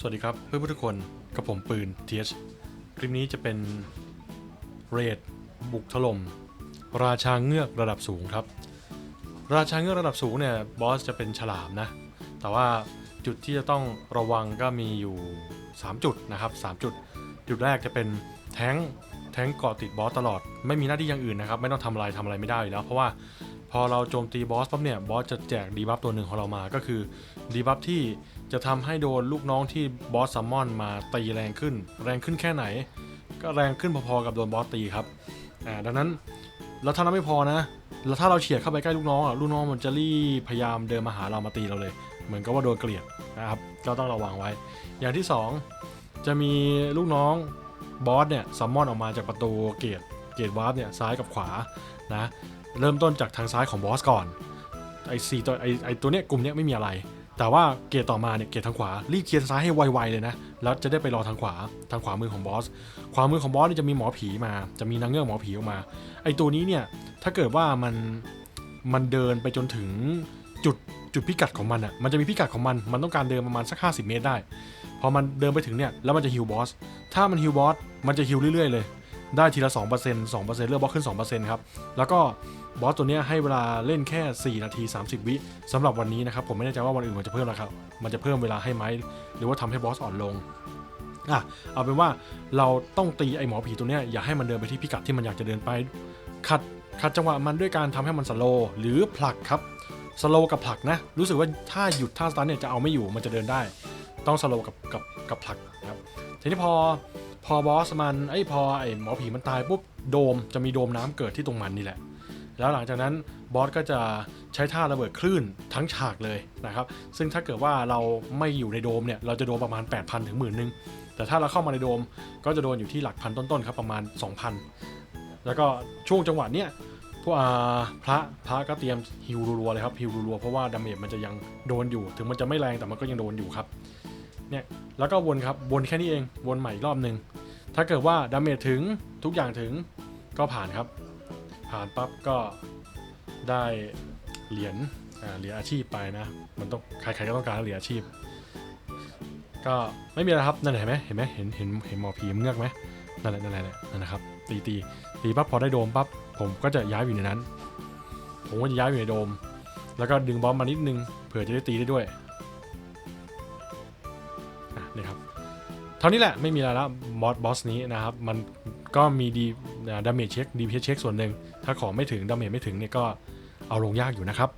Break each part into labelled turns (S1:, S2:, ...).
S1: สวัสดีครับเพื่อนๆทุกคนกับผมปืน TH คลิปนี้จะเป็นเรดบุกถล่มราชาเงือกระดับสูงครับ ราชาเงือกระดับสูงเนี่ยบอสจะเป็นฉลามนะ แต่ว่าจุดที่จะต้องระวังก็มีอยู่ 3 จุดนะครับ 3 จุด จุดแรกจะเป็นแท้งแท้งเกาะติดบอสตลอด ไม่มีหน้าที่อย่างอื่นนะครับ ไม่ต้องทำอะไรทำอะไรไม่ได้อยู่แล้ว เพราะว่า พอเราโจมตีบอสปั๊บเนี่ยบอสจะแจกดีบัฟตัวหนึ่งของเรามาก็คือดีบัฟที่จะทำให้โดนลูกน้องที่บอสซัมมอนมาตีแรงขึ้น แรงขึ้นแค่ไหน ก็แรงขึ้นพอๆกับโดนบอสตีครับอ่าดังนั้นแล้วถ้าเราไม่พอนะแล้วถ้าเราเฉียดเข้าไปใกล้ลูกน้องอะลูกน้องมันจะรีบพยายามเดินมาหาเรามาตีเราเลย เหมือนกับว่าโดนเกลียดนะครับก็ต้องระวังไว้ อย่างที่สองจะมีลูกน้องบอสเนี่ยซัมมอนออกมาจากประตูเกตเกตวาร์ปเนี่ยซ้ายกับขวานะ เริ่มต้นจากทางซ้ายของบอสก่อนไอ้สี่ตัวไอ้ไอตัวเนี้ยกลุ่มเนี้ยไม่มีอะไร แต่ว่าเกตต่อมาเนี่ยเกตทางขวารีบเคลียร์ซ้ายให้ไวๆเลยนะ แล้วจะได้ไปรอทางขวาทางขวามือของบอสขวามือของบอสเนี่ยจะมีหมอผีมา จะมีนางเงือกหมอผีออกมา ไอตัวนี้เนี่ยถ้าเกิดว่ามันมันเดินไปจนถึงจุดจุดพิกัดของมันอะ่ะมันจะมีพิกัดของมัน มันต้องการเดินประมาณสัก 50 เมตรได้ พอมันเดินไปถึงเนี่ยแล้วมันจะฮิวบอส ถ้ามันฮิวบอสมันจะฮิวเรื่อยๆเลย ได้ทีละ 2% 2%เลือกบอสขึ้น 2%ครับ แล้วก็ บอสตัวนี้ให้เวลาเล่นแค่ 4 นาที 30 วิสำหรับวันนี้นะครับผมไม่แน่ใจว่าวันอื่นมันจะเพิ่มนะครับมันจะเพิ่มเวลาให้ไหมหรือว่าทำให้บอสอ่อนลงอะเอาเป็นว่าเราต้องตีไอหมอผีตัวนี้อย่าให้มันเดินไปที่พิกัดที่มันอยากจะเดินไปขัดขัดจังหวะมันด้วยการทำให้มันสโลหรือผลักครับสโลกับผลักนะ รู้สึกว่าถ้าหยุดท่าสตาร์เนี่ยจะเอาไม่อยู่มันจะเดินได้ ต้องสโลกับกับกับผลักนะครับทีนี้พอพอบอสมันไอยพอไอหมอผีมันตายปุ๊บโดมจะมีโดมน้ำเกิดที่ตรงมันนี่แหละ แล้วหลังจากนั้นบอสก็จะใช้ท่าระเบิดคลื่นทั้งฉากเลยนะครับ ซึ่งถ้าเกิดว่าเราไม่อยู่ในโดมเนี่ยเราจะโดนประมาณ 8,000 ถึงหมื่นนึง แต่ถ้าเราเข้ามาในโดมก็จะโดนอยู่ที่หลักพันต้นๆครับประมาณ 2,000 แล้วก็ช่วงจังหวะเนี้ยพวกอาพระพระก็เตรียมฮิวรัวๆเลยครับฮิวรัวๆเพราะว่าดาเมจมันจะยังโดนอยู่ ถึงมันจะไม่แรงแต่มันก็ยังโดนอยู่ครับเนี่ยแล้วก็วนครับวนแค่นี้เองวนใหม่อีกรอบหนึ่งถ้าเกิดว่าดาเมจถึงทุกอย่างถึงก็ผ่านครับ ผ่านปั๊บก็ได้เหรียญเหรียญอาชีพไปนะ มันต้องใครๆก็ต้องการเหรียญอาชีพ ก็ไม่มีอะไรครับนั่นเห็นไหมเห็นไหมเห็นเห็นเห็นหมอผีเงือกไหมนั่นแหละนั่นแหละนั่นนะครับ ตีตีตีปั๊บพอได้โดมปั๊บผมก็จะย้ายอยู่ในนั้น ผมก็จะย้ายอยู่ในโดม แล้วก็ดึงบอมมานิดนึงเผื่อจะได้ตีได้ด้วยอะนี่ครับเท่านี้แหละไม่มีอะไรแล้วบอสบอสนี้นะครับ มันก็มีดีดาเมจเช็คดีเพีเช็คส่วนหนึ่ง ถ้าของไม่ถึงดาเมจไม่ถึงเนี่ยก็เอาลงยากอยู่นะครับ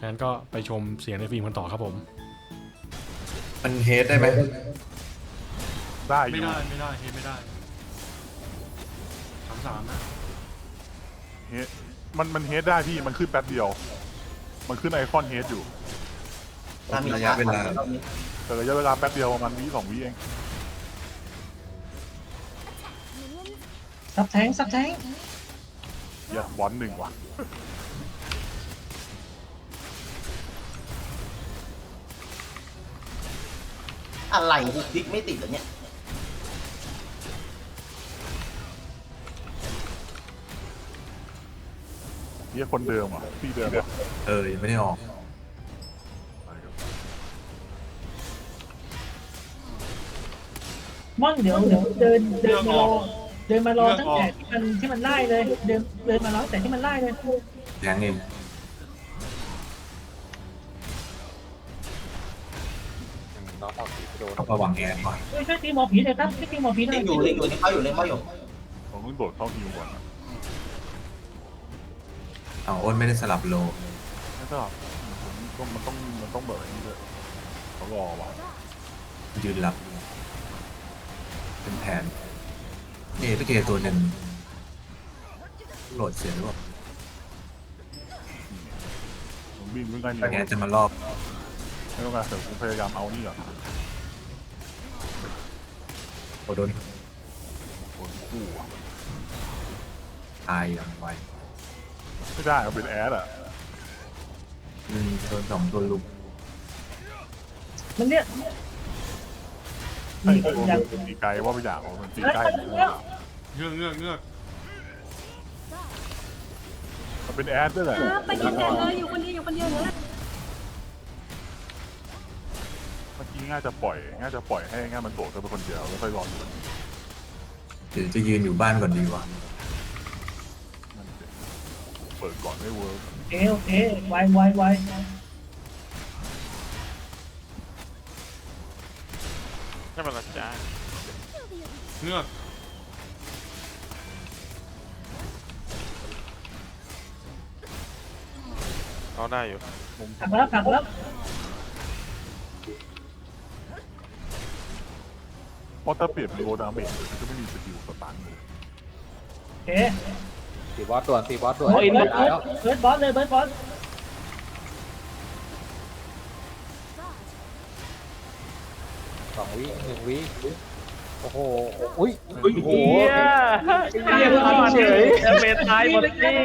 S1: งั้นก็ไปชมเสียงในฟิล์มกันต่อครับผม
S2: มันเฮดได้ไหม
S3: ได้อ
S1: ไม่
S3: ยู่
S1: ได้ไม่ได้เฮดไม่ได้สามสามนะ
S3: เฮดมันมันเฮดได้พี่มันขึ้นแป๊บเดียว มันขึ้นไอคอนเฮดอยู่
S2: ตามระยะเวลา
S3: แต่ระยะเวลาแป๊บเดียวประมาณวิสองวิเอง
S4: ซับแทงซับแทง
S3: เหี้ยบอลหนึ่งว่ะ
S5: อะไรหุกดิกไม่ติดเหรอเนี่ย
S3: เฮียคนเดิมอะพี่เดิมอะ
S2: เออยังไม่ได้ออก
S4: ม่อนเดี๋ยวเดี๋ยวเดินเดินมารอ เดินมารอตั้งแต่ที่มันที่มันไล่เลย เดินเดินมารอตั้งแต่ที่มันไล่เลย
S2: ยังเองต้องระวังแอร์ก่อน
S4: ช่วยช่วยตีหมอผีเลยครับช่วยตีหมอผีหน่
S5: เล่
S4: อย
S5: นอยู่เล่นอยู่นี่เขาอยู่เล่นเขาอยู่
S3: ผมต้องโดดเข้าฮิวก่อนนะ
S2: เอาอ้นไม่ได้สลับโล
S3: ไม่ต้องผมต้องมันต้องมันต้องเบิร์นี่เลยเขารอว่ะ
S2: ยืนรับ เป็นแผน เอพี่เกตัวหนึ่งโหลดเสียหรือเปล่า
S3: ผมวิ่งวิ่งได้นี่
S2: แต่แกจะมารอบ
S3: ไม่ต้องการเสริมผมพยายามเอานี่ก่อน
S2: โอโดน
S3: คนคู่อะ
S2: ตายอย่างไว
S3: ไม่ได้เอาเป็นแอดอะ
S2: อืมโดนสองตัวลุม
S4: มันเนี่ย
S3: ไอ้ตัวมันตีไกลว่าไม่อยากเอามันตีใกล้
S4: มันเนี่ย
S1: เงือกเงือกเงือก
S3: มันเป็นแอดด้วยแหละ
S6: ไปกินกันเลยอยู่คนเดียวอยู่คนเดียวเลย
S3: เมื่อกี้ง่ายจะปล่อย ง่ายจะปล่อยให้ง่ายมันโดดกันไปคนเดียวแล้วค่อยรออยู่
S2: หรือจะยืนอยู่บ้านก่อนดีวะ
S3: นั่นสิเปิดก่อนไม่เวิร์ก
S4: โอเคโอเคไวไวไว
S6: ไม่เป็นไรจ้า
S1: เงือก
S6: เอาได้อยู่
S4: ผักแล้วผักแล้ว
S3: เพราะถ้าเปลี่ยนเป็นโรดาเมจมันจะไม่มีสกิลสตันเลย
S4: โอเค
S7: ตีบอสด่วนตีบอสด่วน
S4: เบิร์ด
S7: ไม่
S4: เบิร์ด
S7: ได้
S4: เบิร์ด
S7: แล้ว
S4: เบิร์ดบอสเลยเบิร์ดบอส
S7: สองวิหนึ่งวิโอ้โหอุ้ย
S8: โอ้โหเฮียเฮียรอดเฉยเมตายหมดที่